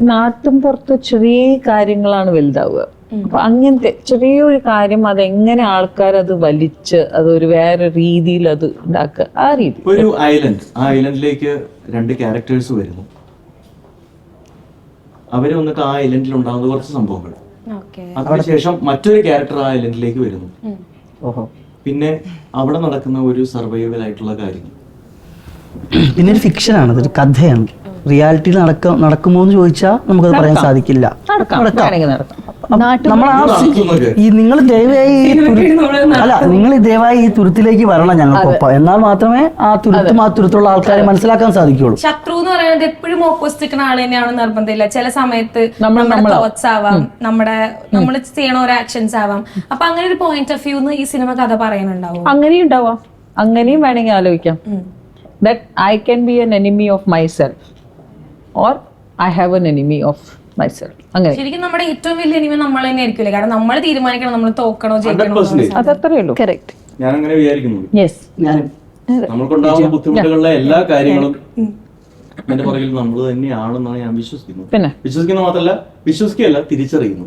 നാട്ടും പുറത്ത് ചെറിയ കാര്യങ്ങളാണ് വലുതാവുക. അപ്പൊ അങ്ങനത്തെ ചെറിയൊരു കാര്യം അതെങ്ങനെ ആൾക്കാർ അത് വലിച്ച് അത് ഒരു വേറെ രീതിയിൽ അത് ഉണ്ടാക്കുക ആ രീതി. ഒരു ഐലൻഡ് ആ ഐലൻഡിലേക്ക് രണ്ട് ക്യാരക്ടേഴ്സ് വരുന്നു. അവർ വന്നിട്ട് ആ ഐലൻഡിൽ ഉണ്ടാകുന്ന കുറച്ച് സംഭവങ്ങൾ. ഓക്കെ. അതിനുശേഷം മറ്റൊരു ക്യാരക്ടർ ആ ഐലൻഡിലേക്ക് വരുന്നു. ഓഹോ. പിന്നെ അവിടെ നടക്കുന്ന ഒരു സർവൈവൽ ആയിട്ടുള്ള കാര്യങ്ങൾ. പിന്നെ ഒരു ഫിക്ഷനാണ് അതൊരു കഥയാണ്. റിയാലിറ്റിയിൽ നടക്ക നടക്കുമോ എന്ന് ചോദിച്ചാൽ നമുക്കത് പറയാൻ സാധിക്കില്ല. നമ്മൾ ആ ഈ നിങ്ങൾ ദയവായി അല്ല നിങ്ങൾ ദയവായി ഈ തുരുത്തിലേക്ക് വരണം ഞങ്ങൾക്കൊപ്പം. എന്നാൽ മാത്രമേ ആ തുരുത്തും ആ തുരുത്തുള്ള ആൾക്കാരെ മനസ്സിലാക്കാൻ സാധിക്കുള്ളൂ ശത്രു എന്ന് പറയുന്നത് എപ്പോഴും ഓപ്പോസിറ്റ് നിൽക്കുന്ന ആൾ തന്നെയാണ് നിർബന്ധമില്ല. ചില സമയത്ത് നമ്മൾ നമ്മുടെ തോട്ട്സ് ആവാം നമ്മുടെ നമ്മൾ ചെയ്യണ ഓരോ ആക്ഷൻസ് ആവാം. അപ്പൊ അങ്ങനെ ഒരു പോയിന്റ് ഓഫ് വ്യൂ ഈ സിനിമ കഥ പറയുന്നുണ്ടാവും? അങ്ങനെയും ഉണ്ടാവാം. അങ്ങനെയും വേണമെങ്കിൽ ആലോചിക്കാം. That I can be an enemy of myself or I have an enemy of myself അങ്ങനെ. ശരിക്കും നമ്മുടെ ഏറ്റവും വലിയ എനിമി നമ്മൾ തന്നെ ആയിരിക്കില്ലേ കാരണം നമ്മൾ തീരുമാനിക്കണം നമ്മൾ തോക്കണോ ജയിക്കണോ പെർസെന്റേജ് അതത്രേ ഉള്ളൂ. കറക്റ്റ് ഞാൻ അങ്ങനെ വിചാരിക്കുന്നു യെസ് ഞാൻ നമ്മൾക്കുണ്ടാകുന്ന ബുദ്ധിമുട്ടുകളുടെ എല്ലാ കാര്യങ്ങളും എന്റെ പുറകിൽ നമ്മൾ തന്നെയാണെന്നാണ് ഞാൻ വിശ്വസിക്കുന്നത്. പിന്നെ. വിശ്വസിക്കുന്ന മാത്രമല്ല വിശ്വസിക്കുകയല്ല തിരിച്ചറിയുന്നു.